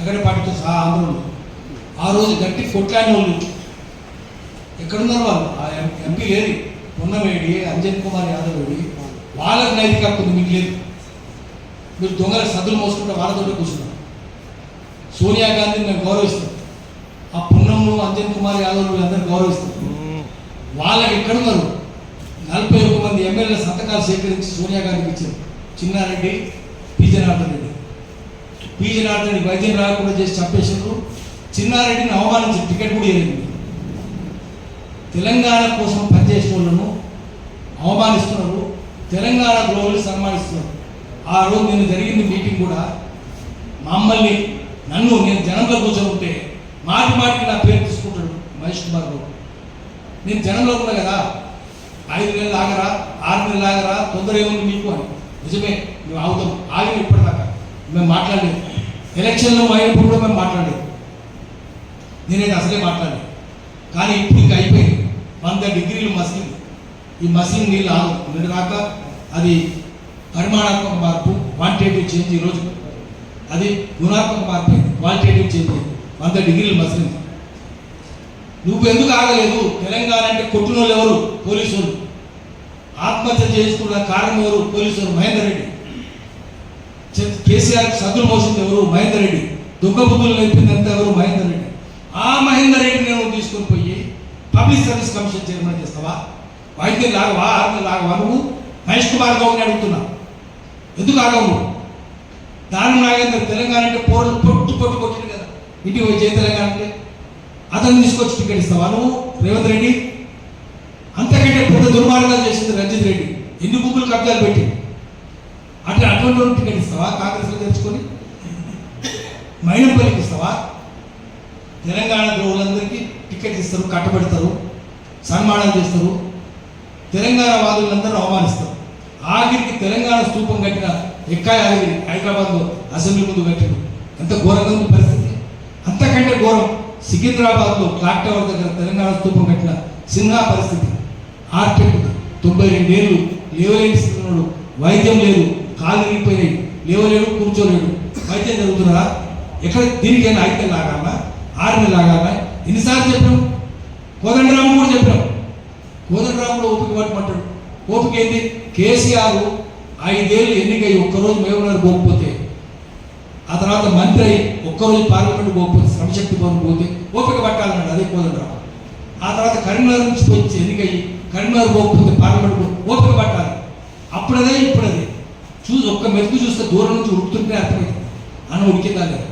నగర సహా ఆంధ్రలో ఆ రోజు గట్టి కొట్లాడిన వాళ్ళు. ఎక్కడున్నారు వాళ్ళు? ఆ ఎం- ఎంపీ లేరు. ఉన్నవేడి అంజన్ కుమార్ యాదవ్ వేడి వాళ్ళకి నైతిక హక్కు ఉంది మీకు లేదు. మీరు దొంగల సద్దులు మోసుకుంటే వాళ్ళతో కూర్చున్నారు. సోనియా గాంధీని మేము గౌరవిస్తాం. ఆ పున్నమ్ము అంజన్ కుమార్ యాదవ్ వీళ్ళందరూ గౌరవిస్తాం. వాళ్ళకి ఎక్కడున్నారు? నలభై ఒక్క మంది ఎమ్మెల్యేల సంతకాలు సేకరించి సోనియా గాంధీకి ఇచ్చారు. చిన్నారెడ్డి పీజే రెడ్డి. పీజీ నాటని వైద్యం రాకుండా చేసి చంపేసారు చిన్నారెడ్డిని అవమానించి టికెట్ కూడా ఇవ్వలేదు. తెలంగాణ కోసం పనిచేసిన వాళ్ళను అవమానిస్తున్నారు. తెలంగాణ గ్లోబల్ సన్మానిస్తున్నారు. ఆ రోజు నేను జరిగింది మీటింగ్ కూడా మమ్మల్ని నన్ను నేను జనంలో కూర్చొని ఉంటే మాటి మాటికి నా పేరు తీసుకుంటాడు మహేష్ కుమార్ రావు నేను జనంలో ఉన్నా కదా ఐదు నెలలు ఆగరా ఆరు నెలలు ఆగరా తొందర ఏముంది మీకు అని. నిజమే మేము ఆగుతాం. ఆగి ఇప్పటిదాకా. మేము మాట్లాడలేదు. ఎలక్షన్లో అయినప్పుడు కూడా మేము మాట్లాడలేదు. నేనైతే అసలే మాట్లాడలేదు. కానీ ఇప్పుడు ఇంకా అయిపోయింది. వంద డిగ్రీలు మసిలింది ఈ మసిలిన నీళ్ళు ఆగదు నిన్న కాక అది పరిమాణాత్మక మార్పు క్వాంటిటేటివ్ చేంజ్ ఈరోజు అది గుణాత్మక మార్పు అయింది. క్వాలిటేటివ్ చేంజ్ వంద డిగ్రీలు మసిలింది. నువ్వు ఎందుకు ఆగలేదు? తెలంగాణ అంటే కొట్టిన వాళ్ళు ఎవరు? పోలీసు వాళ్ళు ఆత్మహత్య చేసుకున్న కారణం ఎవరు? పోలీసు వాళ్ళు మహేందర్ రెడ్డి. కేసీఆర్ సద్దులు మోసింది ఎవరు? మహేందర్ రెడ్డి. దుఃఖ బుద్ధులు నేర్పిందంతా ఎవరు? మహేందర్ రెడ్డి. ఆ మహేందర్ రెడ్డిని నువ్వు తీసుకొని పోయి పబ్లిక్ సర్వీస్ కమిషన్ చైర్మన్ చేస్తావా? వైద్యం లాగవా? ఆర్మీ లాగవా నువ్వు? మహేష్ కుమార్ గౌడ్ని అడుగుతున్నా. ఎందుకు ఆగవు? దానం నాగేందర్ తెలంగాణ అంటే పోరలు పొట్టు పొట్టు కొట్టింది కదా. ఇంటికి పోయి జయ తెలంగాణ అంటే. అతను తీసుకొచ్చి టికెట్ ఇస్తావా నువ్వు? రేవంత్ రెడ్డి? అంతకంటే పెద్ద దుర్మార్గాలు వాళ్ళకి ఇస్తావా? కాంగ్రెస్లో తెచ్చుకొని మైనపల్లికి ఇస్తావా? తెలంగాణ ద్రోవులందరికీ టికెట్ ఇస్తారు కట్టబెడతారు సన్మానం చేస్తారు తెలంగాణ వాదులందరూ అవమానిస్తారు. ఆఖరికి తెలంగాణ స్తూపం కట్టిన ఎక్కా యాదగిరి హైదరాబాద్లో అసెంబ్లీ ముందు కట్టిండు. ఎంత ఘోరంగా ఉంది పరిస్థితి. అంతకంటే ఘోరం సికింద్రాబాద్లో క్లాక్ టవర్ దగ్గర తెలంగాణ స్తూపం కట్టిన సిన్హా పరిస్థితి. ఆర్టెక్ తొంభై రెండేళ్ళు లేవలేని స్థితిలో వైద్యం లేదు కాలు విరిగిపోయినాయి. లేవలేడు కూర్చోలేడు వైద్యం జరుగుతున్నదా ఎక్కడ దీనికైనా ఐక్యం లాగామా? ఆర్మీ ఆరు నెలలు ఎన్నిసార్లు చెప్పాం? కోదండరాము కూడా చెప్పాం. కోదండరాము కూడా ఓపిక పట్టమంటాడు ఓపిక ఏంది కేసీఆర్ ఐదేళ్ళు ఎన్నికై ఒక్కరోజు మేమన్నారు పోకపోతే ఆ తర్వాత మంత్రి అయి ఒక్కరోజు పార్లమెంట్ పోకపోతే శ్రమశక్తి భవన్ పోతే ఓపిక పట్టాలన్నాడు అదే కోదండరాము ఆ తర్వాత కరీంనగర్ నుంచి వచ్చి ఎన్నికయ్యి కరీంనగర్ పోకపోతే పార్లమెంట్ ఓపిక పట్టాలి. అప్పుడదే ఇప్పుడదే. చూసి ఒక్క మెతుకు చూస్తే దూరం నుంచి ఉడుకుతుంటే అర్థమైంది. అన్న ఉడికిందా లేదా?